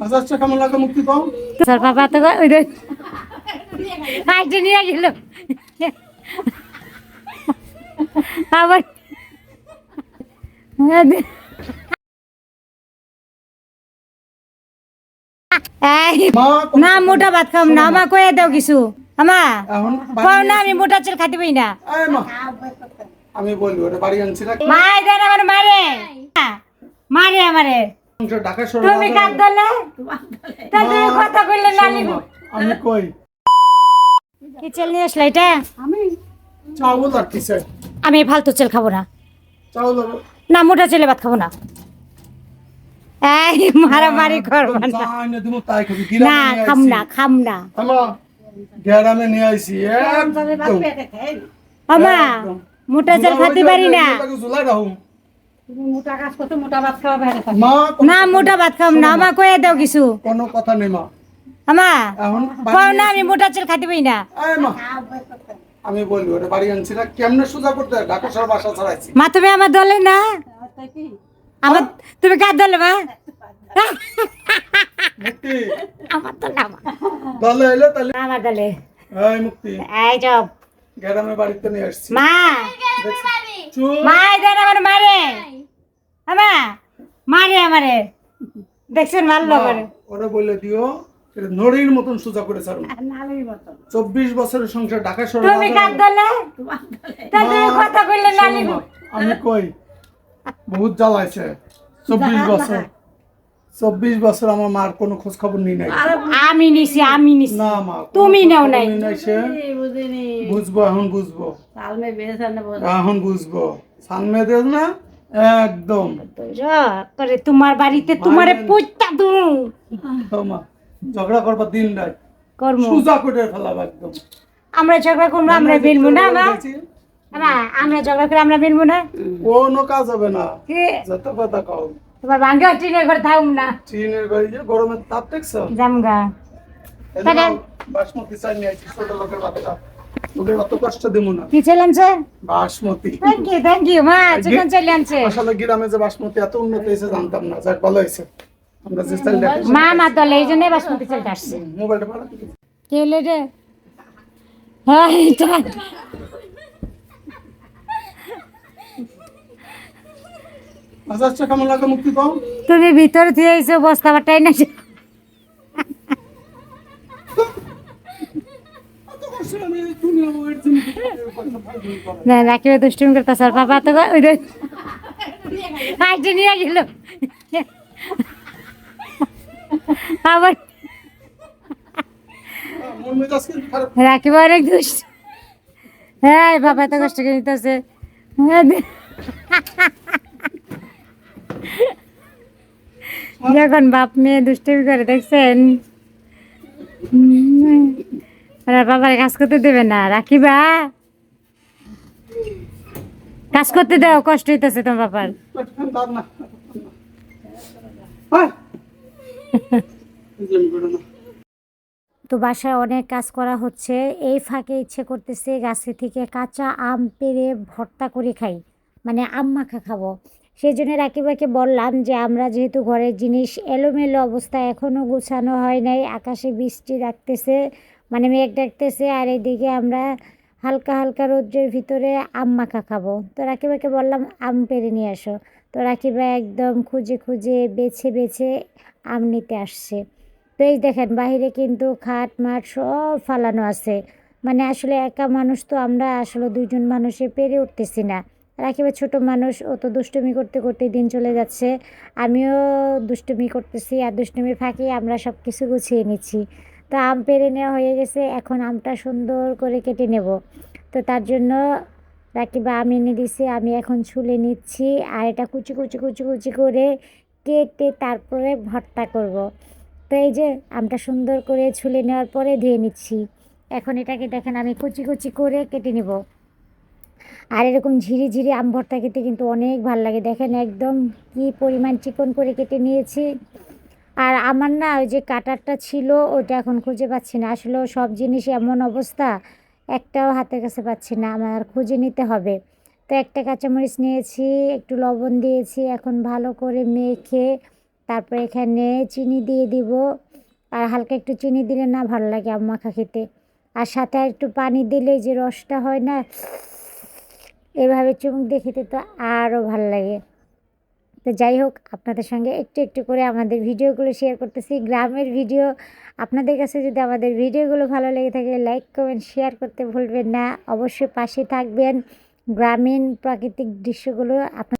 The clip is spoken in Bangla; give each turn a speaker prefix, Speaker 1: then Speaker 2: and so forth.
Speaker 1: হাজার টাকা কেমন মুক্তি দাও
Speaker 2: তোর বাবা তো ওই রে নিয়ে গেল। আবার না মোটা ভাত খাম না আমা কয়ে দাও কিছু। আমা
Speaker 1: এখন
Speaker 2: না আমি মোটা চাল খাইতে পারি না।
Speaker 1: আমি বলব বাড়ি আনছি না।
Speaker 2: আমার মারে। মারে আমারে।
Speaker 1: ঢাকা শহরে
Speaker 2: তুমি কাট দলে? তা তুমি কথা কইলে না লিখো
Speaker 1: আমি কই?
Speaker 2: কি চাল নিয়ে আসলে এটা?
Speaker 1: চাউল আর
Speaker 2: আমি ফালতু চেল খাব না।
Speaker 1: চাউল
Speaker 2: না মোটা চেলে ভাত খাব না। এই মারামারি করব না।
Speaker 1: যা এনে দিমু তাই খাবি।
Speaker 2: না খাম না খাম না।
Speaker 1: আমা গ্রামে নিয়ে আইছি।
Speaker 2: আমা মোটা চাল খাতে পারি না।
Speaker 1: মা
Speaker 2: মোটা ভাত খাম না আমা কয়ে দাও কিছু।
Speaker 1: কোনো কথা নেই মা।
Speaker 2: আমা কও না আমি মোটা চাল খাতে পারি না।
Speaker 1: আমি বলব ওটা বাড়ি আনছি না কেমনে সোজা করতে ঢাকা শহর বাসা ছাড়াইছি।
Speaker 2: মা তুমি আমার দলে না? আমার তুমি কার দলে মা?
Speaker 1: মুক্তি।
Speaker 2: আমার দলে আমার
Speaker 1: দলে এলে তাহলে
Speaker 2: আমার দলে।
Speaker 1: এই মুক্তি।
Speaker 2: এই চপ
Speaker 1: বাড়িতে নিয়ে আসছি।
Speaker 2: মা!
Speaker 1: চুপ
Speaker 2: মা এদের আমার মারে। আমা মারে আমারে। দেখছেন মারলো করে?
Speaker 1: ওরা বলে দিও নড়ির মতন সোজা করে ছাড়ুন চব্বিশ বছরের সংসার ঢাকা শহরে
Speaker 2: তুমি কার দলে তুমি কথা কইলে না
Speaker 1: আমি কই? বহুত জ্বালাইছে। চব্বিশ বছর। চব্বিশ বছর আমার মার কোনো খোঁজ খবর নিই। নাই
Speaker 2: আমি নিছি আমি নিছি।
Speaker 1: না মা
Speaker 2: তুমি নাও নাই।
Speaker 1: বুঝব এখন বুঝব। এখন বুঝব। সামনে দেখ না? একদম।
Speaker 2: যা করে তোমার বাড়িতে তোমারে পুইতা দু।
Speaker 1: তো মা ঝগড়া করবার দিন রাত
Speaker 2: কর্ম।
Speaker 1: সোজা করে ফেলাবো একদম।
Speaker 2: আমরা ঝগড়া করব আমরা বেলবো না মা আমা, আমরা ঝগড়া করে আমরা বেলবো না।
Speaker 1: কোনো কাজ হবে না।
Speaker 2: কি?
Speaker 1: যত কথা কও।
Speaker 2: তোমার ভাঙ্গা টিনের ঘর থাকুম না।
Speaker 1: চীনের বাড়ি যে গরমের তাপ দেখছ?
Speaker 2: জামগা। তাহলে?
Speaker 1: বাসমতি চাই নিয়ে আইছি ছোট লোকের বাচ্চা। ওকে অত কষ্ট দেবো না।
Speaker 2: কি ছিলাম sir
Speaker 1: basmati.
Speaker 2: Thank you thank you মা চিকেন চলে আনছে।
Speaker 1: আসলে গ্রামে যে বাসমতি এত উন্নত হয়েছে জানতাম না। যাক ভালো হয়েছে। আমরা যে স্টাইল
Speaker 2: মা মা দলে এই জন্যই বাসমতি আসছে।
Speaker 1: মোবাইলটা
Speaker 2: কে হ্যাঁ এটা
Speaker 1: হাজার টাকা কেমন লাগে মুক্তি পাও
Speaker 2: তুমি ভিতর দিয়ে এসে বস্তা বাটাই না না রাখি দুষ্টুমি করতে স্যার বাবা তো ওই আইটি নিয়ে গেল। আবার রাখিব অনেক দুষ্ট। হ্যাঁ বাবা তো কষ্ট করে নিতেছে। যখন বাপ মেয়ে দুষ্টুমি করে, দেখছেন? বাবার কাজ করতে দেবে না। রাখিবা? কাজ করতে দাও, কষ্ট হইতেছে তোমার বাবার। তো বাসায় অনেক কাজ করা হচ্ছে। এই ফাঁকে ইচ্ছে করতেছে গাছে থেকে কাঁচা আম পেড়ে ভর্তা করে খাই। মানে আম মাখা খাব। সেই জন্য রাকিবাকে বললাম যে আমরা যেহেতু ঘরের জিনিস এলোমেলো অবস্থা এখনও গোছানো হয় নাই, আকাশে বৃষ্টি ডাকতেছে মানে মেঘ ডাকতেছে, আর এদিকে আমরা হালকা হালকা রৌদ্রের ভিতরে আম মাখা খাব। তো রাকিবাকে বললাম, আম পেরে নিয়ে আসো। তো রাকিবা একদম খুঁজে খুঁজে বেছে বেছে আম নিতে আসছে। তো এই দেখেন বাইরে কিন্তু খাট, মাঠ সব ফালানো আছে। মানে আসলে একা মানুষ তো আমরা আসলে দুইজন মানুষে পেরে উঠতেছি না। একেবারে ছোটো মানুষ, ও তো দুষ্টুমি করতে করতে দিন চলে যাচ্ছে। আমিও দুষ্টুমি করতেছি আর দুষ্টুমির ফাঁকে আমরা সব কিছু গুছিয়ে নিচ্ছি। তো আম পেরে নেওয়া হয়ে গেছে, এখন আমটা সুন্দর করে কেটে নেব। তো তার জন্য রাকিবা আম এনে দিছে আমি এখন ছুলে নিচ্ছি আর এটা কুচি কুচি কুচি কুচি করে কেটে তারপরে ভর্তা করব। তো এই যে আমটা সুন্দর করে ছুলে নেওয়ার পরে ধুয়ে নিচ্ছি। এখন এটাকে দেখেন আমি কুচি কুচি করে কেটে নেব। আর এরকম ঝিরি ঝিরি আম ভর্তা খেতে কিন্তু অনেক ভালো লাগে। দেখেন একদম কি পরিমাণ চিকন করে কেটে নিয়েছি। আর আমার না ওই যে কাটারটা ছিল, ওটা এখন খুঁজে পাচ্ছি না। আসলে সব জিনিস এমন অবস্থা, একটাও হাতের কাছে পাচ্ছি না, আমার খুঁজে নিতে হবে। তো একটা কাঁচামরিচ নিয়েছি, একটু লবণ দিয়েছি, এখন ভালো করে মেখে তারপর এখানে চিনি দিয়ে দিব। আর হালকা একটু চিনি দিলে না ভালো লাগে আম মাখা খেতে। আর সাথে একটু পানি দিলে যে রসটা হয় না এভাবে চুমুক দেখিতে খেতে তো আরও ভালো লাগে। তো যাই হোক, আপনাদের সঙ্গে একটু একটু করে আমাদের ভিডিওগুলো শেয়ার করতেছি। গ্রামের ভিডিও, আপনাদের কাছে যদি আমাদের ভিডিওগুলো ভালো লেগে থাকে লাইক কমেন্ট শেয়ার করতে ভুলবেন না। অবশ্যই পাশে থাকবেন। গ্রামীণ প্রাকৃতিক দৃশ্যগুলো আপনার